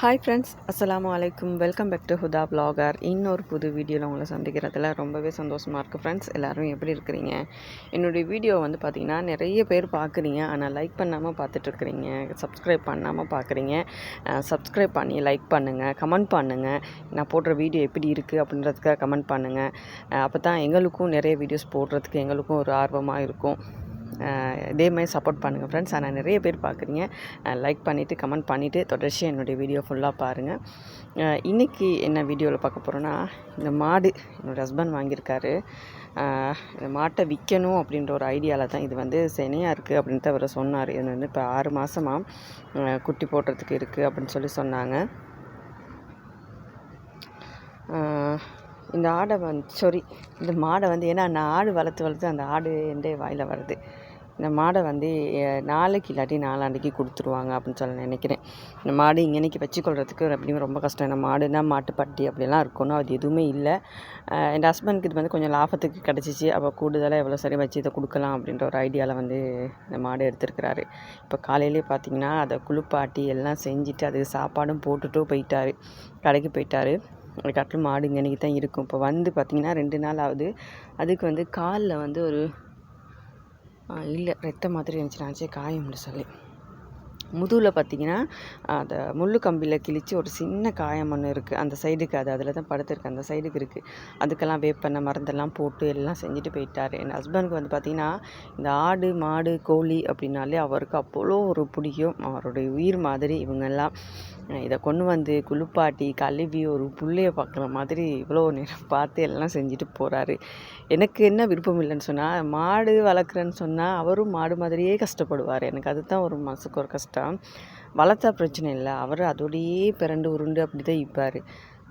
Hi friends அஸ்லாம் அலைக்கும் welcome back to Huda blogger இன்னொரு புது வீடியோவில் உங்களை சந்திக்கிறதுல ரொம்பவே சந்தோஷமாக இருக்குது ஃப்ரெண்ட்ஸ் எல்லோரும் எப்படி இருக்கிறீங்க? என்னுடைய வீடியோ வந்து பார்த்திங்கன்னா நிறைய பேர் பார்க்குறீங்க ஆனால் லைக் பண்ணாமல் பார்த்துட்ருக்குறீங்க சப்ஸ்கிரைப் பண்ணாமல் பார்க்குறீங்க சப்ஸ்கிரைப் பண்ணி லைக் பண்ணுங்கள் கமெண்ட் பண்ணுங்கள் நான் போடுற வீடியோ எப்படி இருக்குது அப்படின்றதுக்காக கமெண்ட் பண்ணுங்கள் அப்போ தான் எங்களுக்கும் நிறைய வீடியோஸ் போடுறதுக்கு எங்களுக்கும் ஒரு ஆர்வமாக இருக்கும். இதே மாதிரி சப்போர்ட் பண்ணுங்கள் ஃப்ரெண்ட்ஸ் ஆனால் நிறைய பேர் பார்க்குறீங்க லைக் பண்ணிவிட்டு கமெண்ட் பண்ணிவிட்டு தொடர்ச்சியாக என்னுடைய வீடியோ ஃபுல்லாக பாருங்கள் இன்றைக்கி என்ன வீடியோவில் பார்க்க போகிறோன்னா இந்த மாடு என்னோடய ஹஸ்பண்ட் வாங்கியிருக்காரு. இந்த மாட்டை விற்கணும் அப்படின்ற ஒரு ஐடியாவில் தான் இது வந்து செனையாக இருக்குது அப்படின்ட்டு அவர் சொன்னார். இது வந்து இப்போ ஆறு மாதமாக குட்டி போடுறதுக்கு இருக்குது அப்படின்னு சொல்லி சொன்னாங்க. இந்த ஆடை வந்து சாரி இந்த மாடை வந்து ஏன்னா நான் ஆடு வளர்த்து வளர்த்து அந்த ஆடு எந்த வாயில் வருது. இந்த மாடை வந்து நாளைக்கு இல்லாட்டி நாலாண்டைக்கு கொடுத்துருவாங்க அப்படின்னு சொல்லி நினைக்கிறேன். இந்த மாடு இங்கனைக்கு வச்சுக்கொள்கிறதுக்கு அப்படின்னு ரொம்ப கஷ்டம். இந்த மாடுனா மாட்டுப்பட்டி அப்படிலாம் இருக்கணும். அது எதுவுமே இல்லை. என் ஹஸ்பண்டுக்கு இது வந்து கொஞ்சம் லாபத்துக்கு கிடச்சிச்சு. அப்போ கூடுதலாக எவ்வளோ சரி வச்சு இதை கொடுக்கலாம் அப்படின்ற ஒரு ஐடியாவில் வந்து இந்த மாடு எடுத்திருக்கிறாரு. இப்போ காலையிலே பார்த்தீங்கன்னா அதை குளிப்பாட்டி எல்லாம் செஞ்சுட்டு அதுக்கு சாப்பாடும் போட்டுட்டும் போயிட்டார். கடைக்கு போயிட்டார். காட்டில் மாடு இன்றைக்கி தான் இருக்கும். இப்போ வந்து பார்த்திங்கன்னா ரெண்டு நாள் ஆகுது. அதுக்கு வந்து காலில் வந்து ஒரு இல்லை ரத்த மாதிரி இருந்துச்சு. நான் காயம்னு சொல்லி. முதுகில் பார்த்தீங்கன்னா அந்த முள்ளு கம்பியில் கிழித்து ஒரு சின்ன காயம் ஒன்று இருக்குது அந்த சைடுக்கு அது அதில் தான் படுத்துருக்கு. அந்த சைடுக்கு இருக்குது அதுக்கெல்லாம் வேப்பெண்ணெய் மருந்தெல்லாம் போட்டு எல்லாம் செஞ்சுட்டு போயிட்டார். என் ஹஸ்பண்டுக்கு வந்து பார்த்திங்கன்னா இந்த ஆடு மாடு கோழி அப்படின்னாலே அவருக்கு அவ்வளோ ஒரு பிடிக்கும். அவருடைய உயிர் மாதிரி இவங்கெல்லாம் இதை கொண்டு வந்து குளிப்பாட்டி கழுவி ஒரு புள்ளைய பார்க்குற மாதிரி இவ்வளோ நேரம் பார்த்து எல்லாம் செஞ்சுட்டு போகிறாரு எனக்கு என்ன விருப்பம் இல்லைன்னு சொன்னால் மாடு வளர்க்குறேன்னு சொன்னால் அவரும் மாடு மாதிரியே கஷ்டப்படுவார். எனக்கு அதுதான் ஒரு மனசுக்கு ஒரு கஷ்டம். வளர்த்தா பிரச்சனை இல்லை. அவர் அதோடையே பிறண்டு உருண்டு அப்படி தான் இப்பார்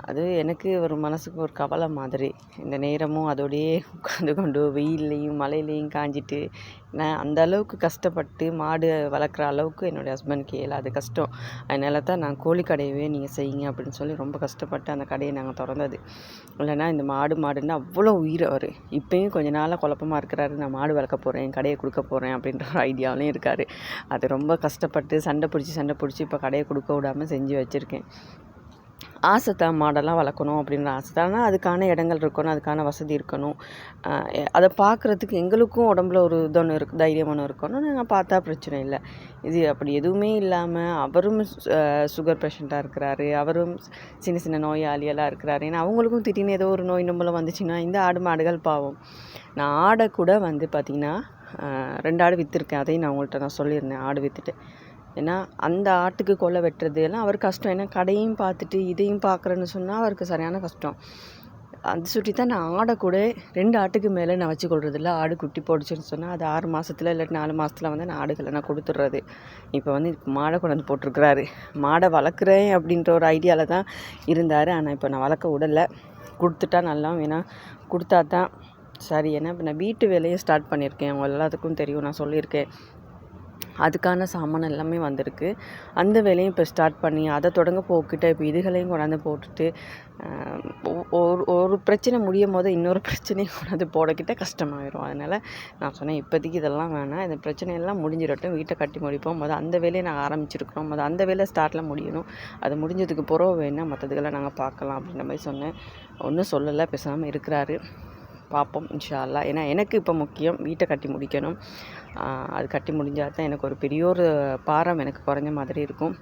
அது எனக்கு ஒரு மனசுக்கு ஒரு கவலை மாதிரி. இந்த நேரமும் அதோடையே உட்காந்து கொண்டு வெயில்லையும் மழையிலையும் காஞ்சிட்டு நான் அந்த அளவுக்கு கஷ்டப்பட்டு மாடு வளர்க்குற அளவுக்கு என்னுடைய ஹஸ்பண்ட்க்கு இயலாது கஷ்டம். அதனால தான் நான் கோழி கடையவே நீங்கள் செய்யுங்க அப்படின்னு சொல்லி ரொம்ப கஷ்டப்பட்டு அந்த கடையை நாங்கள் திறந்தது. இல்லைன்னா இந்த மாடு மாடுன்னா அவ்வளோ உயிர் அவர். இப்போயும் கொஞ்ச நாளாக குழப்பமாக இருக்கிறாரு. நான் மாடு வளர்க்க போகிறேன் கடையை கொடுக்க போகிறேன் அப்படின்ற ஒரு ஐடியாவிலையும் இருக்கார். அது ரொம்ப கஷ்டப்பட்டு சண்டை பிடிச்சி சண்டை பிடிச்சி இப்போ கடையை கொடுக்க விடாமல் செஞ்சு வச்சுருக்கேன். ஆசை மாடெல்லாம் வளர்க்கணும் அப்படின்ற ஆசை தான். ஆனால் அதுக்கான இடங்கள் இருக்கணும் அதுக்கான வசதி இருக்கணும். அதை பார்க்குறதுக்கு எங்களுக்கும் உடம்புல ஒரு இதொன்று இருக்கு தைரியம் ஒன்று இருக்கணும் நாங்கள் பார்த்தா பிரச்சனை இல்லை. இது அப்படி எதுவுமே இல்லாமல் அவரும் சுகர் பேஷண்ட்டாக இருக்கிறாரு. அவரும் சின்ன சின்ன நோயாளியெல்லாம் இருக்கிறாரு. ஏன்னா அவங்களுக்கும் திடீர்னு ஏதோ ஒரு நோய் நம்மளும் வந்துச்சுன்னா இந்த ஆடு மாடுகள் பாவம். நான் ஆடை கூட வந்து பார்த்திங்கன்னா ரெண்டு ஆடு விற்றுருக்கேன் அதையும் நான் உங்கள்கிட்ட நான் சொல்லியிருந்தேன். ஆடு விற்றுட்டு ஏன்னா அந்த ஆட்டுக்கு கொலை வெட்டுறது எல்லாம் அவர் கஷ்டம். ஏன்னா கடையும் பார்த்துட்டு இதையும் பார்க்குறேன்னு சொன்னால் அவருக்கு சரியான கஷ்டம். அது சுற்றி தான் நான் ஆடை கூட ரெண்டு ஆட்டுக்கு மேலே நான் வச்சு ஆடு குட்டி போடுச்சுன்னு சொன்னால் அது ஆறு மாதத்துல இல்லாட்டி நாலு மாதத்துல வந்து நான் ஆடுகளை நான் கொடுத்துட்றது. இப்போ வந்து மாடை கொண்டு வந்து போட்டிருக்கிறாரு. மாடை வளர்க்குறேன் அப்படின்ற ஒரு ஐடியாவில் தான் இருந்தார். ஆனால் இப்போ நான் வளர்க்க விடலை. கொடுத்துட்டா நல்லா ஏன்னா கொடுத்தா தான் சரி. ஏன்னா இப்போ நான் வீட்டு வேலையை ஸ்டார்ட் பண்ணியிருக்கேன். அவங்க எல்லாத்துக்கும் தெரியும். நான் சொல்லியிருக்கேன். அதுக்கான சாமான் எல்லாமே வந்திருக்கு. அந்த வேலையும் இப்போ ஸ்டார்ட் பண்ணி அதை தொடங்க போக்கிட்ட இப்போ இதுகளையும் கொண்டாந்து போட்டுட்டு ஒ- ஒரு ஒரு பிரச்சனை முடியும் போது இன்னொரு பிரச்சனையும் கொண்டாந்து போடக்கிட்ட கஷ்டமாயிரும். அதனால் நான் சொன்னேன் இப்போதைக்கு இதெல்லாம் வேணாம். இந்த பிரச்சனையெல்லாம் முடிஞ்சிடட்டும். வீட்டை கட்டி முடிப்போம். முதல் அந்த வேலையை நாங்கள் ஆரம்பிச்சிருக்கிறோம். முதல் அந்த வேலை ஸ்டார்ட்டில் முடியணும். அது முடிஞ்சதுக்கு பிறகு வேணால் மற்றதுக்கெல்லாம் நாங்கள் பார்க்கலாம் அப்படின்ற மாதிரி சொன்னேன். ஒன்றும் சொல்லலை பேசாமல் இருக்கிறாரு. பார்ப்போம் இன்ஷா அல்லா ஏன்னா எனக்கு இப்போ முக்கியம் வீட்டை கட்டி முடிக்கணும். அது கட்டி முடிஞ்சால் தான் எனக்கு ஒரு பெரிய ஒரு பாரம் எனக்கு குறைஞ்ச மாதிரி இருக்கும்.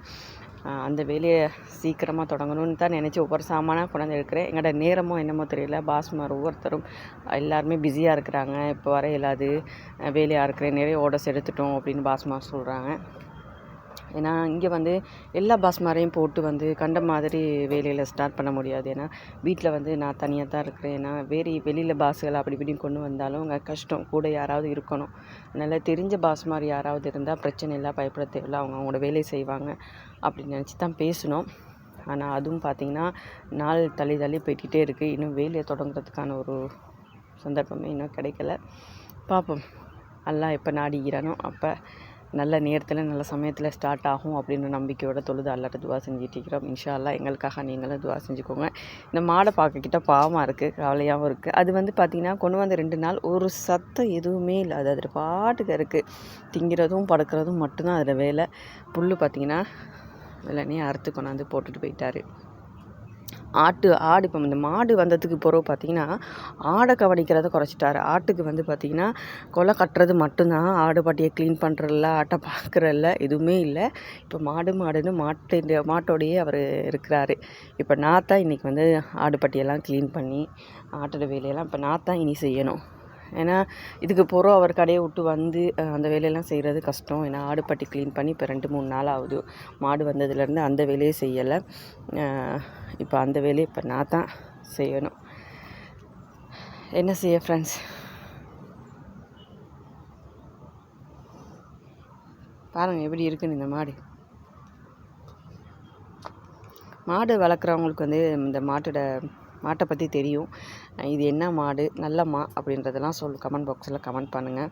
அந்த வேலையை சீக்கிரமாக தொடங்கணும்னு தான் நினச்சி ஒவ்வொரு சாமானாக கொண்டாந்து எடுக்கிறேன். எங்களோட நேரமோ என்னமோ தெரியல. பாஸ்மார் ஒவ்வொருத்தரும் எல்லாருமே பிஸியாக இருக்கிறாங்க. இப்போ வர இல்லாது வேலையாக இருக்கிறேன். நிறைய ஆர்டர்ஸ் எடுத்துட்டோம் அப்படின்னு பாஸ்மார் சொல்கிறாங்க ஏன்னா இங்கே வந்து எல்லா பாஸ்மாரையும் போட்டு வந்து கண்ட மாதிரி வேலையில் ஸ்டார்ட் பண்ண முடியாது. ஏன்னா வீட்டில் வந்து நான் தனியாக தான் இருக்கிறேன். ஏன்னா வேறு வெளியில் பாஸ்கள் அப்படி இப்படின்னு கொண்டு வந்தாலும் அங்கே கஷ்டம். கூட யாராவது இருக்கணும். அதனால் தெரிஞ்ச பாஸ் மாதிரி யாராவது இருந்தால் பிரச்சனை இல்லை பயப்பட தேவையில்ல. அவங்க அவங்களோட வேலையை செய்வாங்க அப்படின்னு நினச்சி தான் பேசினோம். ஆனால் அதுவும் பார்த்திங்கன்னா நாள் தள்ளி தள்ளி போய்கிட்டே இருக்குது இன்னும் வேலையை தொடங்குறதுக்கான ஒரு சந்தர்ப்பமே இன்னும் கிடைக்கல. பார்ப்போம் எல்லாம் எப்போ நாடிக்கிறானோ அப்போ நல்ல நேரத்தில் நல்ல சமயத்தில் ஸ்டார்ட் ஆகும் அப்படின்ற நம்பிக்கையோட தொழுது அல்லாட்ட துவா செஞ்சுட்டு இருக்கிறோம். இன்ஷா அல்லாஹ் எங்களுக்காக நீங்களும் துவா செஞ்சுக்கோங்க. இந்த மாடை பார்க்கக்கிட்ட பாவமாக இருக்குது கவலையாகவும் இருக்குது அது வந்து பார்த்திங்கன்னா கொண்டு வந்த ரெண்டு நாள் ஒரு சத்தம் எதுவுமே இல்லை அது அதில் பாட்டுக்கு இருக்குது திங்கிறதும் படுக்கிறதும் மட்டும்தான் அதில் வேலை. புல் பார்த்திங்கன்னா வெள்ளனே அறுத்து கொண்டாந்து போட்டுட்டு போயிட்டாரு. ஆட்டு ஆடு இப்போ இந்த மாடு வந்ததுக்கு பிறகு பார்த்தீங்கன்னா ஆடை கவனிக்கிறத குறைச்சிட்டாரு. ஆட்டுக்கு வந்து பார்த்திங்கன்னா கொலை கட்டுறது மட்டும்தான். ஆடு பாட்டியை க்ளீன் பண்ணுறதில்ல ஆட்டை பார்க்குறதில்ல எதுவுமே இல்லை. இப்போ மாடு மாடுன்னு மாட்டு மாட்டோடையே அவர் இருக்கிறாரு. இப்போ நான் தான் இன்றைக்கி வந்து ஆடு பாட்டியெல்லாம் க்ளீன் பண்ணி ஆட்டோட வேலையெல்லாம் இப்போ நான் தான் இனி செய்யணும். ஏன்னா இதுக்கு போகிறோம் அவர் கடையை விட்டு வந்து அந்த வேலையெல்லாம் செய்கிறது கஷ்டம். ஏன்னா ஆடுப்பட்டி க்ளீன் பண்ணி இப்போ ரெண்டு மூணு நாள் ஆகுது. மாடு வந்ததுலேருந்து அந்த வேலையை செய்யலை. இப்போ அந்த வேலையை இப்போ நான் தான் செய்யணும். என்ன செய்ய ஃப்ரெண்ட்ஸ் பாருங்கள் எப்படி இருக்குன்னு இந்த மாடு. மாடு வளர்க்குறவங்களுக்கு வந்து இந்த மாட்டோட மாட்டை பற்றி தெரியும். இது என்ன மாடு? நல்ல மா அப்படின்றதெல்லாம் சொல் கமெண்ட் பாக்ஸில் கமெண்ட் பண்ணுங்கள்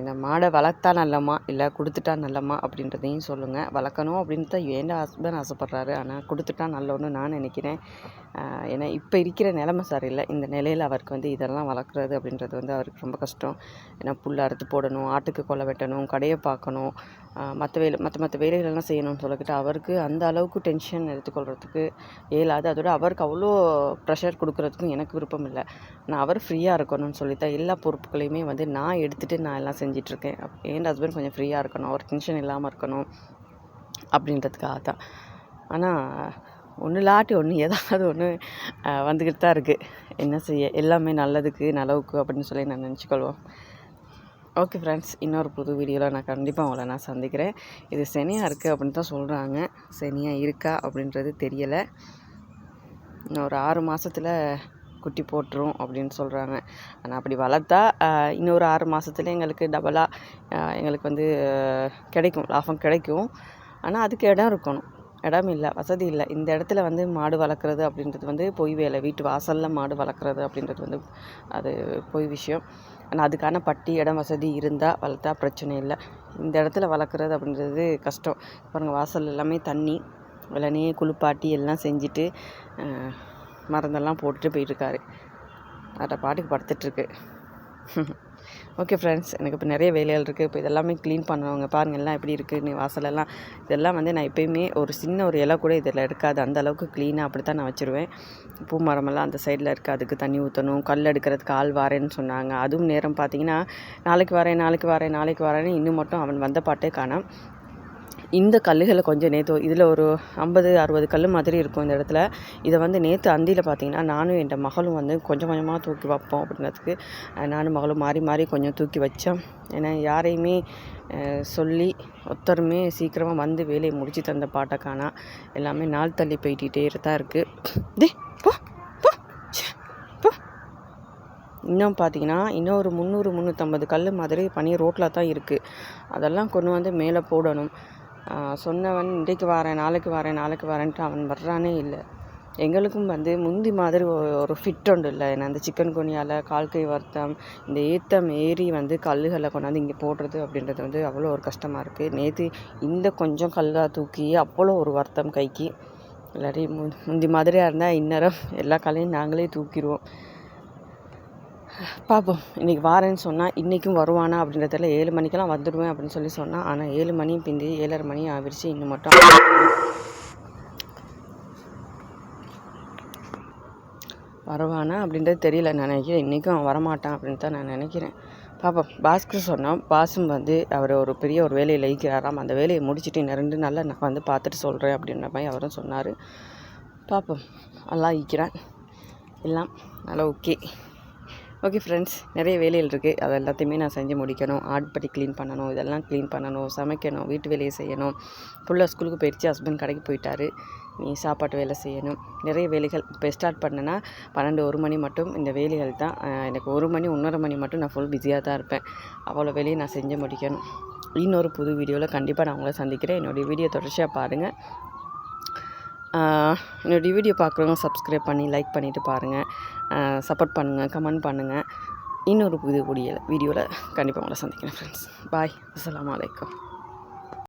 இந்த மாடை வளர்த்தா நல்லம்மா இல்லை கொடுத்துட்டா நல்லம்மா அப்படின்றதையும் சொல்லுங்கள் வளர்க்கணும் அப்படின்னு தான் என் ஹஸ்பண்ட் ஆசைப்பட்றாரு. ஆனால் கொடுத்துட்டா நல்லோன்னு நான் நினைக்கிறேன். ஏன்னா இப்போ இருக்கிற நிலமை சரியில்லை. இந்த நிலையில் அவருக்கு வந்து இதெல்லாம் வளர்க்குறது அப்படின்றது வந்து அவருக்கு ரொம்ப கஷ்டம். ஏன்னா புல் அறுத்து போடணும் ஆட்டுக்கு கொலை வெட்டணும் கடையை பார்க்கணும் மற்ற வேலை மற்ற மற்ற வேலைகளெல்லாம் செய்யணும்னு சொல்லிக்கிட்டு அவருக்கு அந்த அளவுக்கு டென்ஷன் எடுத்துக்கொள்கிறதுக்கு இயலாது. அதோட அவருக்கு அவ்வளோ ப்ரெஷர் கொடுக்குறதுக்கும் எனக்கு விருப்பம் இல்லை. நான் அவர் ஃப்ரீயாக இருக்கணும்னு சொல்லி தான் எல்லா பொறுப்புகளையுமே வந்து நான் எடுத்துகிட்டு நான் எல்லாம் செஞ்சிட்ருக்கேன். என் ஹஸ்பண்ட் கொஞ்சம் ஃப்ரீயாக இருக்கணும். அவர் டென்ஷன் இல்லாமல் இருக்கணும். அப்படின்றதுக்காக தான். ஆனால் ஒன்று இல்லாட்டி ஒன்று ஏதாவது ஒன்று வந்துக்கிட்டு தான் இருக்குது என்ன செய்ய? எல்லாமே நல்லதுக்கு நலவுக்கு அப்படின்னு சொல்லி நான் நினச்சிக்கொள்வோம். ஓகே ஃப்ரெண்ட்ஸ் இன்னொரு புது வீடியோவில் நான் கண்டிப்பாக அவளை நான் சந்திக்கிறேன். இது சனியாக இருக்குது அப்படின்னு தான் சொல்கிறாங்க சனியாக இருக்கா அப்படின்றது தெரியலை. இன்னும் ஒரு ஆறு மாதத்தில் குட்டி போட்டுரும் அப்படின்னு சொல்கிறாங்க ஆனால் அப்படி வளர்த்தா இன்னொரு ஆறு மாதத்துல எங்களுக்கு டபுளாக எங்களுக்கு வந்து கிடைக்கும். லாபம் கிடைக்கும். ஆனால் அதுக்கு இடம் இருக்கணும். இடம் இல்லை வசதி இல்லை. இந்த இடத்துல வந்து மாடு வளர்க்குறது அப்படின்றது வந்து பொய் வேலை. வீட்டு வாசலில் மாடு வளர்க்குறது அப்படின்றது வந்து அது பொய் விஷயம். ஆனால் அதுக்கான பட்டி இடம் வசதி இருந்தால் வளர்த்தா பிரச்சனை இல்லை. இந்த இடத்துல வளர்க்குறது அப்படின்றது கஷ்டம். பாருங்கள் வாசல் எல்லாமே தண்ணி வெள்ளனே குளிப்பாட்டி எல்லாம் செஞ்சுட்டு மருந்தெல்லாம் போட்டுட்டு போயிட்டுருக்காரு. அதை பாட்டுக்கு படுத்துட்ருக்கு. ஓகே ஃப்ரெண்ட்ஸ் எனக்கு இப்போ நிறைய வேலைகள் இருக்குது இப்போ இதெல்லாமே க்ளீன் பண்ணுவாங்க பாருங்கள் எல்லாம் எப்படி இருக்குது நீ வாசலெல்லாம். இதெல்லாம் வந்து நான் எப்போயுமே ஒரு சின்ன ஒரு இலை கூட இதில் இருக்காது அந்த அளவுக்கு க்ளீனாக அப்படி தான் நான் வச்சுருவேன். பூ மரமெல்லாம் அந்த சைடில் இருக்குது அதுக்கு தண்ணி ஊற்றணும் கல் எடுக்கிறதுக்கு ஆள் வரேன்னு சொன்னாங்க. அதுவும் நேரம் பார்த்தீங்கன்னா நாளைக்கு வரேன் நாளைக்கு வரேன் நாளைக்கு வரேன்னு இன்னும் மட்டும் அவன் வந்த பாட்டே காணாம். இந்த கல்லுகளை கொஞ்சம் நேற்று இதில் ஒரு ஐம்பது அறுபது கல் மாதிரி இருக்கும் இந்த இடத்துல. இதை வந்து நேற்று அந்தியில் பார்த்தீங்கன்னா நானும் என் மகளும் வந்து கொஞ்சம் கொஞ்சமாக தூக்கி வைப்போம் அப்படின்றதுக்கு நானும் மகளும் மாறி மாறி கொஞ்சம் தூக்கி வச்சோம். ஏன்னா யாரையுமே சொல்லி ஒருத்தருமே சீக்கிரமாக வந்து வேலையை முடித்து தந்த பாட்டை காணா. எல்லாமே நாள் தள்ளி போயிட்டே தான் இருக்குது டே போ இன்னும் பார்த்தீங்கன்னா இன்னும் ஒரு முந்நூறு முந்நூற்றம்பது கல் மாதிரி பனி ரோட்டில் தான் இருக்குது அதெல்லாம் கொண்டு வந்து மேலே போடணும். சொன்னவன் இன்றைக்கு வரேன் நாளைக்கு வரேன் நாளைக்கு வரேன்ட்டு அவன் வர்றானே இல்லை. எங்களுக்கும் வந்து முந்தி மாதிரி ஒரு ஃபிட் ஒன்று இல்லை. ஏன்னா அந்த சிக்கன் குனியால் கால்கை வருத்தம் இந்த ஏத்தம் ஏறி வந்து கல்லுகளை கொண்டாந்து இங்கே போடுறது அப்படின்றது வந்து அவ்வளோ ஒரு கஷ்டமாக இருக்குது நேற்று இந்த கொஞ்சம் கல்லாக தூக்கி அவ்வளோ ஒரு வருத்தம் கைக்கு. இல்லாட்டி முந்தி மாதிரியாக இருந்தால் இந்நேரம் எல்லா கல்லையும் நாங்களே தூக்கிடுவோம் பார்ப்போம் இன்றைக்கி வாரேன்னு சொன்னால் இன்றைக்கும் வருவானா அப்படின்றதில் ஏழு மணிக்கெல்லாம் வந்துடுவேன் அப்படின்னு சொல்லி சொன்னால் ஆனால் ஏழு மணியும் பிந்தி ஏழரை மணி ஆகிடுச்சு இன்னும் மட்டும். வருவானா அப்படின்றது தெரியல. நான் நினைக்கிறேன் இன்றைக்கும் அவன் வரமாட்டான் அப்படின்னு தான் நான் நினைக்கிறேன். பாப்பா பாஸ்கர் சொன்னால் பாஸும் வந்து அவர் ஒரு பெரிய ஒரு வேலையில் இருக்கிறாராம் அந்த வேலையை முடிச்சுட்டு இன்னும் ரெண்டு நாளில் நான் வந்து பார்த்துட்டு சொல்கிறேன் அப்படின்ற மாதிரி அவரும் சொன்னார். பார்ப்போம் நல்லா ஈக்கிறேன் எல்லாம் நல்லா ஓகே. ஓகே ஃப்ரெண்ட்ஸ் நிறைய வேலைகள் இருக்குது அது எல்லாத்தையுமே நான் செஞ்சு முடிக்கணும். ஆட்பட்டி க்ளீன் பண்ணணும். இதெல்லாம் க்ளீன் பண்ணணும். சமைக்கணும். வீட்டு வேலையை செய்யணும். ஃபுல்லாக ஸ்கூலுக்கு போயிடுச்சு. ஹஸ்பண்ட் கடைக்கு போயிட்டாரு. நீ சாப்பாட்டு வேலை செய்யணும். நிறைய வேலைகள் இப்போ ஸ்டார்ட் பண்ணேன்னா பன்னெண்டு ஒரு மணி மட்டும் இந்த வேலைகள் தான். எனக்கு ஒரு மணி ஒன்றரை மணி மட்டும் நான் ஃபுல் பிஸியாக தான் இருப்பேன். அவ்வளோ வேலையை நான் செஞ்சு முடிக்கணும். இன்னொரு புது வீடியோவில் கண்டிப்பாக நான் உங்களை சந்திக்கிறேன். என்னுடைய வீடியோ தொடர்ச்சியாக பாருங்கள் என்னுடைய வீடியோ பார்க்குறவங்க சப்ஸ்கிரைப் பண்ணி லைக் பண்ணிவிட்டு பாருங்கள் சப்போர்ட் பண்ணுங்கள் கமெண்ட் பண்ணுங்கள் இன்னொரு புது வீடியோவில் வீடியோவில் கண்டிப்பாக உங்களை சந்திக்கிறேன் ஃப்ரெண்ட்ஸ் பாய் அஸ்லாம் வலைக்கம்